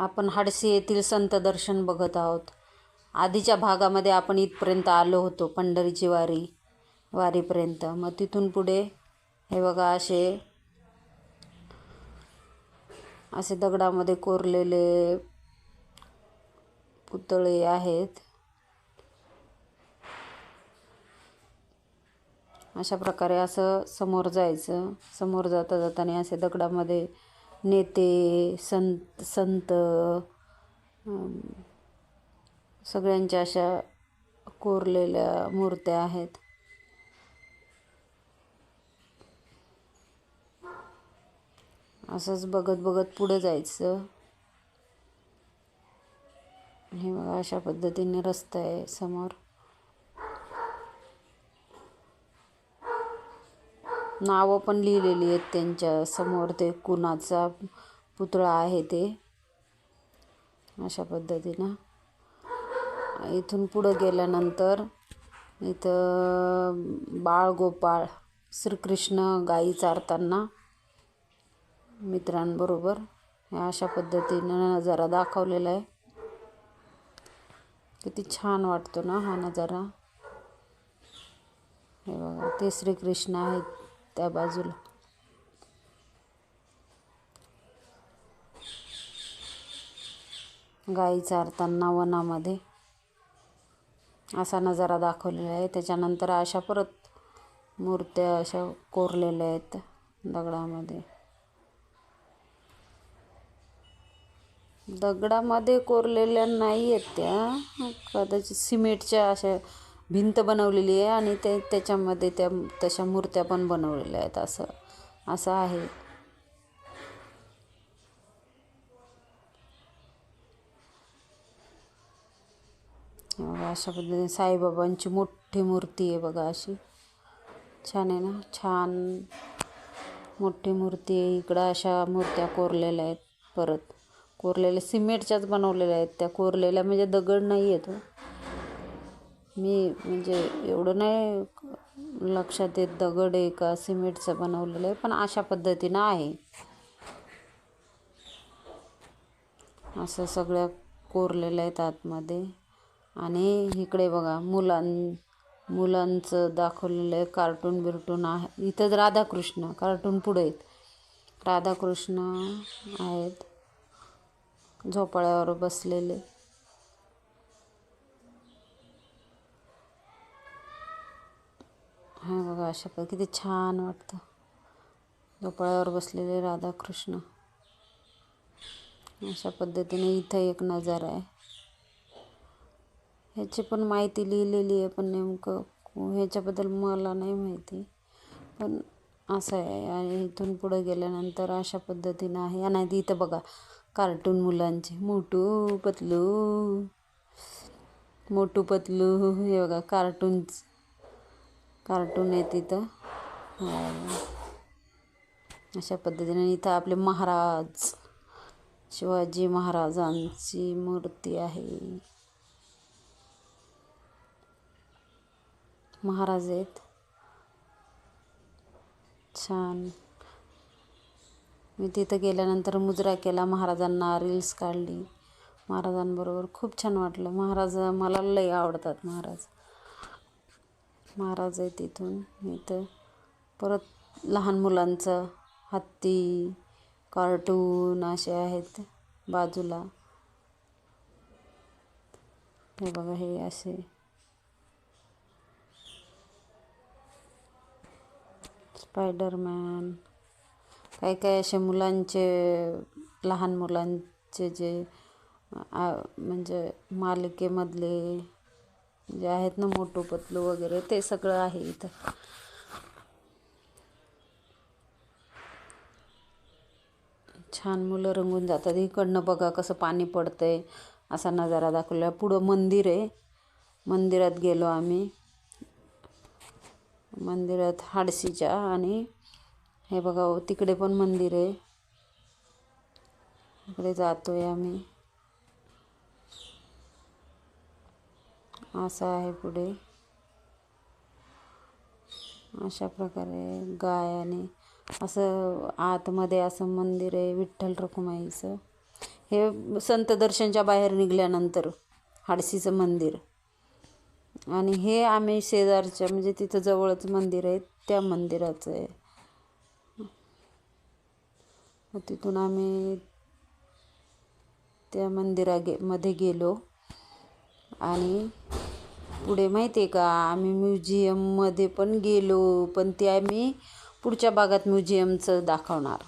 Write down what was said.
आपण हाडसी येथील संत दर्शन बघत आहोत. आधीच्या भागामध्ये आपण इथपर्यंत आलो होतो पंढरीची वारी वारीपर्यंत. मग तिथून पुढे हे बघा असे असे दगडामध्ये कोरलेले पुतळे आहेत. अशा प्रकारे असं समोर जायचं. समोर जाता जाताना असे दगडामध्ये नेते संत संत सगळ्यांच्या अशा कोरलेल्या मूर्त्या आहेत. असंच बघत बघत पुढे जायचं. हे बघा अशा पद्धतीने रस्ता आहे समोर. नावं पण लिहिलेली आहेत त्यांच्यासमोर. ते कुणाचा पुतळा आहे ते. अशा पद्धतीनं. इथून पुढं गेल्यानंतर इथं बाळगोपाळ श्रीकृष्ण गाई चारताना मित्रांबरोबर ह्या अशा पद्धतीनं नजारा दाखवलेला आहे. किती छान वाटतो ना हा नजारा. हे बघा ते श्रीकृष्ण आहेत. त्या बाजूला. गाई चारताना वनामध्ये असा नजारा दाखवलेला आहे. त्याच्यानंतर अशा परत मूर्त्या अशा कोरलेल्या आहेत दगडामध्ये. दगडामध्ये कोरलेल्या नाही आहेत त्या. कदाचित सिमेंटच्या अशा भिंत बनवलेली आहे आणि ते त्याच्यामध्ये त्या तशा मूर्त्या पण बनवलेल्या आहेत असं असं आहे. अशा पद्धतीने साईबाबांची मोठी मूर्ती आहे बघा अशी. छान आहे ना? छान मोठी मूर्ती आहे. इकडं अशा मूर्त्या कोरलेल्या आहेत परत. कोरलेल्या सिमेंटच्याच बनवलेल्या आहेत. त्या कोरलेल्या म्हणजे दगड नाही आहे तो मी म्हणजे एवढं नाही लक्षात येत दगड आहे का सिमेंटचं बनवलेलं आहे पण अशा पद्धतीनं आहे. असं सगळ्या कोरलेल्या आहेत आतमध्ये. आणि इकडे बघा मुलां मुलांचं दाखवलेलं आहे कार्टून बिर्टून आहे. इथं राधाकृष्ण कार्टून पुढे आहेत. राधाकृष्ण आहेत. झोपाळ्यावर बसलेले. हा बघा अशा पद्धती किती छान वाटतं. झोपाळ्यावर बसलेले राधाकृष्ण. अशा पद्धतीने इथं एक नजारा आहे. ह्याची पण माहिती लिहिलेली आहे पण नेमकं ह्याच्याबद्दल मला नाही माहिती. पण असं आहे आणि इथून पुढं गेल्यानंतर अशा पद्धतीनं आहे. आणि इथं बघा कार्टून मुलांचे. मोटू पतलू मोटू पतलू हे बघा कार्टूनचं. कार्टून आहे तिथं. अशा पद्धतीने इथं आपले महाराज शिवाजी महाराजांची मूर्ती आहे. महाराज आहेत. छान. मी तिथं गेल्यानंतर मुजरा केला महाराजांना रील्स काढली. महाराजांबरोबर खूप छान वाटलं. महाराज मला लई आवडतात महाराज. महाराज आहे तिथून. इथं परत लहान मुलांचं हत्ती कार्टून असे आहेत बाजूला. हे बघा हे असे. स्पायडरमॅन. काही काही असे मुलांचे लहान मुलांचे जे म्हणजे मालिकेमधले जे आहेत ना मोटू पतलू वगैरे ते सगळं आहे इथं. छान मुलं रंगून जातात. इकडनं बघा कसं पाणी पडतंय असा नजारा दाखवला पुढं मंदिर आहे. मंदिरात गेलो आम्ही. मंदिरात हाडसीच्या आणि हे बघा तिकडे पण मंदिर आहे. इकडे जातोय आम्ही. असं आहे पुढे. अशा प्रकारे गाय आणि असं आतमध्ये असं मंदिर आहे विठ्ठल रखुमाईचं. हे संत दर्शनच्या बाहेर निघाल्यानंतर हाडसीचं मंदिर. आणि हे आम्ही शेजारच्या म्हणजे तिथं जवळच मंदिर आहे त्या मंदिराचं आहे. तिथून आम्ही त्या मंदिरा गे मध्ये गेलो. आणि पुढे माहिती आहे का आम्ही म्युझियममध्ये पण गेलो पण ते आम्ही पुढच्या भागात म्युझियमचं दाखवणार.